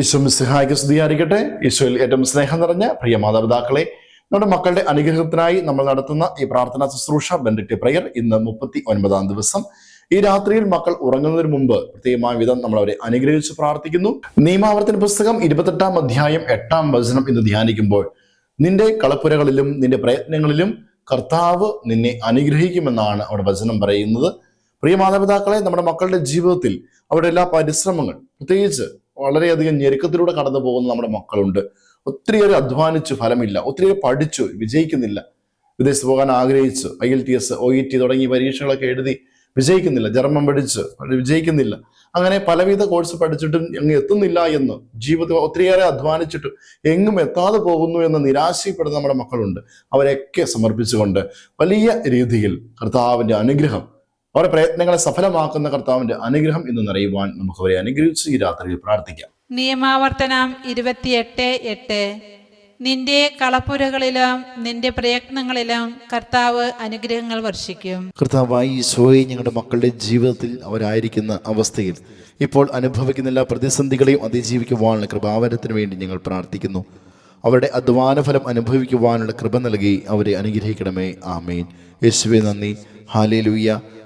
ഈശോ മിസ്ഹായിക്ക് സ്തുതിയായിരിക്കട്ടെ. ഈശോയിൽ ഏറ്റവും സ്നേഹം നിറഞ്ഞ പ്രിയ മാതാപിതാക്കളെ നമ്മുടെ മക്കളുടെ അനുഗ്രഹത്തിനായി നമ്മൾ നടത്തുന്ന ഈ പ്രാർത്ഥനാ ശുശ്രൂഷ ബെൻഡിറ്റ് പ്രയർ ഇന്ന് മുപ്പത്തി ഒൻപതാം ദിവസം. ഈ രാത്രിയിൽ മക്കൾ ഉറങ്ങുന്നതിന് മുമ്പ് പ്രത്യേകമായ വിധം നമ്മൾ അവരെ അനുഗ്രഹിച്ച് പ്രാർത്ഥിക്കുന്നു. നിയമാവർത്തന പുസ്തകം ഇരുപത്തെട്ടാം അധ്യായം എട്ടാം വചനം ഇന്ന് ധ്യാനിക്കുമ്പോൾ നിന്റെ കളപ്പുരകളിലും നിന്റെ പ്രയത്നങ്ങളിലും കർത്താവ് നിന്നെ അനുഗ്രഹിക്കുമെന്നാണ് അവിടെ വചനം പറയുന്നത്. പ്രിയ മാതാപിതാക്കളെ നമ്മുടെ മക്കളുടെ ജീവിതത്തിൽ അവരുടെ എല്ലാ പരിശ്രമങ്ങൾ പ്രത്യേകിച്ച് വളരെയധികം ഞെരുക്കത്തിലൂടെ കടന്നു പോകുന്ന നമ്മുടെ മക്കളുണ്ട്. ഒത്തിരിയേറെ അധ്വാനിച്ചു ഫലമില്ല. ഒത്തിരിയേറെ പഠിച്ചു വിജയിക്കുന്നില്ല. വിദേശത്ത് പോകാൻ ആഗ്രഹിച്ചു I L T S O E T തുടങ്ങിയ പരീക്ഷകളൊക്കെ എഴുതി വിജയിക്കുന്നില്ല. ജർമ്മൻ പഠിച്ച് വിജയിക്കുന്നില്ല. അങ്ങനെ പലവിധ കോഴ്സ് പഠിച്ചിട്ടും അങ്ങ് എത്തുന്നില്ല എന്ന് ജീവിതത്തിൽ ഒത്തിരിയേറെ അധ്വാനിച്ചിട്ട് എങ്ങും എത്താതെ പോകുന്നു എന്ന് നിരാശപ്പെടുന്ന നമ്മുടെ മക്കളുണ്ട്. അവരെയൊക്കെ സമർപ്പിച്ചുകൊണ്ട് വലിയ രീതിയിൽ കർത്താവിന്റെ അനുഗ്രഹം അവരുടെ പ്രയത്നങ്ങളെ സഫലമാക്കുന്ന കർത്താവിന്റെ അനുഗ്രഹം എന്ന് നിറയുവാൻ നമുക്ക് അവരെ അനുഗ്രഹിച്ച് ഈ രാത്രിയിൽ പ്രാർത്ഥിക്കാം. നിയമാവർത്തനം ഇരുപത്തിയെട്ട് എട്ട്. നിന്റെ കളപ്പുരകളിലും നിന്റെ പ്രയത്നങ്ങളിലും കർത്താവ് അനുഗ്രഹങ്ങൾ വർഷിക്കും. കർത്താവായി ഈശോയെ ഞങ്ങളുടെ മക്കളുടെ ജീവിതത്തിൽ അവരായിരിക്കുന്ന അവസ്ഥയിൽ ഇപ്പോൾ അനുഭവിക്കുന്ന എല്ലാ പ്രതിസന്ധികളെയും അതിജീവിക്കുവാനുള്ള കൃപാവരത്തിന് വേണ്ടി ഞങ്ങൾ പ്രാർത്ഥിക്കുന്നു. അവരുടെ അധ്വാന ഫലം അനുഭവിക്കുവാനുള്ള കൃപ നൽകി അവരെ അനുഗ്രഹിക്കണമേ. ആമേൻ. യേശുവെ നന്ദി. ഹാലേ ലൂയ്യ